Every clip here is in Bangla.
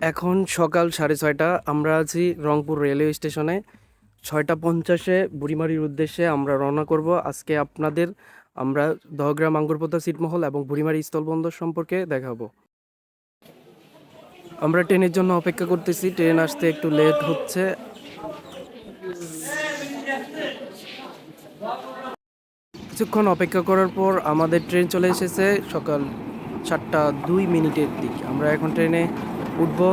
এখন সকাল সাড়ে ছয়টা, আমরা আছি রংপুর রেলওয়ে স্টেশনে। ছয়টা পঞ্চাশে বুড়িমারির উদ্দেশ্যে আমরা রওনা করব। আজকে আপনাদের আমরা দহগ্রাম আঙ্গুরপোতা সিটমহল এবং বুড়িমারি স্থলবন্দর সম্পর্কে দেখাবো। আমরা ট্রেনের জন্য অপেক্ষা করতেছি, ট্রেন আসতে একটু লেট হচ্ছে। কিছুক্ষণ অপেক্ষা করার পর আমাদের ট্রেন চলে এসেছে সকাল সাতটা দুই মিনিটের দিক। আমরা এখন ট্রেনে উঠবো।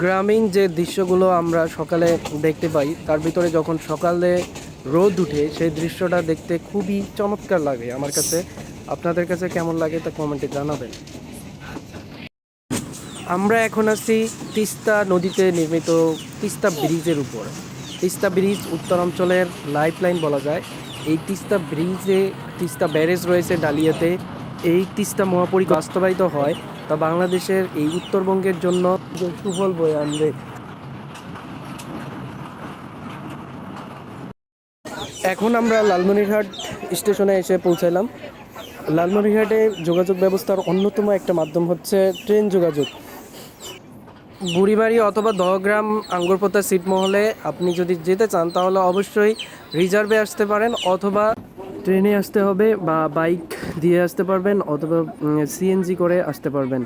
গ্রামীণ যে দৃশ্যগুলো আমরা সকালে দেখতে পাই, তার ভিতরে যখন সকালে রোদ উঠে, সেই দৃশ্যটা দেখতে খুবই চমৎকার লাগে আমার কাছে। আপনাদের কাছে কেমন লাগে তা কমেন্টে জানাবেন। আমরা এখন আছি তিস্তা নদীতে নির্মিত তিস্তা ব্রিজের উপর। তিস্তা ব্রিজ উত্তরাঞ্চলের লাইফ লাইন বলা যায়। এই তিস্তা ব্রিজে তিস্তা ব্যারেজ রয়েছে ডালিয়াতে। এই তিস্তা মহাপরি বাস্তবায়িত হয় তা বাংলাদেশের এই উত্তরবঙ্গের জন্য সুফল বয়ে আনবে। এখন আমরা লালমনিরহাট স্টেশনে এসে পৌঁছালাম লালমনিরহাটে যোগাযোগ ব্যবস্থার অন্যতম একটা মাধ্যম হচ্ছে ট্রেন যোগাযোগ। বুড়িবাড়ি অথবা দহগ্রাম আঙ্গুরপোতা সিটমহলে আপনি যদি যেতে চান, তাহলে অবশ্যই রিজার্ভে আসতে পারেন অথবা ট্রেনে আসতে হবে বা বাইক দিয়ে আসতে পারবেন অথবা সিএনজি করে আসতে পারবেন।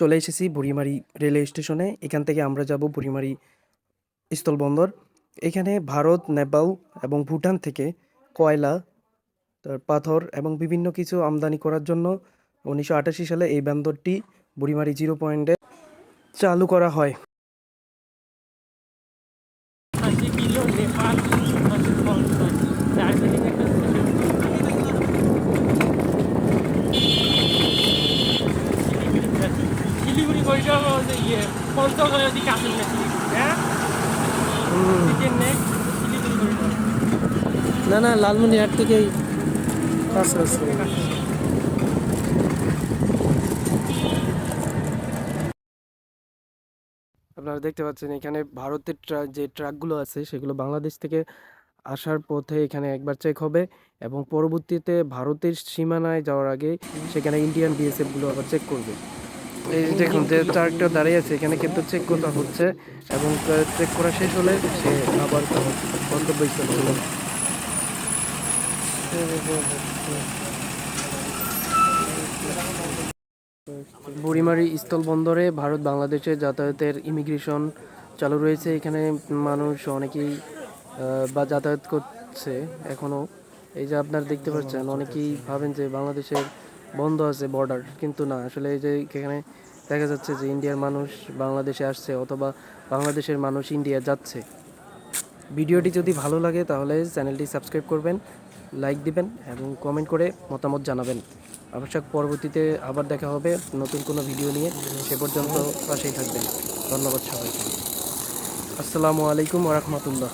চলে এসেছি বুড়িমারি রেলওয়ে স্টেশনে। এখান থেকে আমরা যাব বুড়িমারি স্থলবন্দর। এখানে ভারত, নেপাল এবং ভুটান থেকে কয়লা পাথর এবং বিভিন্ন কিছু আমদানি করার জন্য উনিশশো আটাশি সালে এই বন্দরটি বুড়িমারি জিরো পয়েন্টে চালু করা হয়। না না লালমনিরহাট থেকেই আছে আপনারা দেখতে পাচ্ছেন এখানে ভারতের যে ট্রাকগুলো আছে, সেগুলো বাংলাদেশ থেকে আসার পথে এখানে একবার চেক হবে এবং পরবর্তীতে ভারতের সীমানায় যাওয়ার আগে সেখানে ইন্ডিয়ান বিএসএফগুলো আবার চেক করবে। এই দেখুন যে ট্রাকটা দাঁড়িয়ে আছে, এখানে কিন্তু চেক করা হচ্ছে এবং চেক করা শেষ হলে সে আবার গন্তব্যস্থলে চলে স্থল বন্দরে ভারত বাংলাদেশে যাতায়াতের ইমিগ্রেশন চালু রয়েছে। এখানে মানুষ অনেকেই বা যাতায়াত করছে এখনও। এই যে আপনারা দেখতে পাচ্ছেন, অনেকেই ভাবেন যে বাংলাদেশের বন্ধ আছে বর্ডার কিন্তু না। আসলে এই যে এখানে দেখা যাচ্ছে যে ইন্ডিয়ার মানুষ বাংলাদেশে আসছে অথবা বাংলাদেশের মানুষ ইন্ডিয়া যাচ্ছে। ভিডিওটি যদি ভালো লাগে তাহলে চ্যানেলটি সাবস্ক্রাইব করবেন। লাইক দিবেন এবং কমেন্ট করে মতামত জানাবেন। আবশ্যক পরবর্তীতে আবার দেখা হবে নতুন কোনো ভিডিও নিয়ে। সে পর্যন্ত পাশেই থাকবেন। ধন্যবাদ সবাইকে। আসসালামু আলাইকুম রহমতুল্লাহ।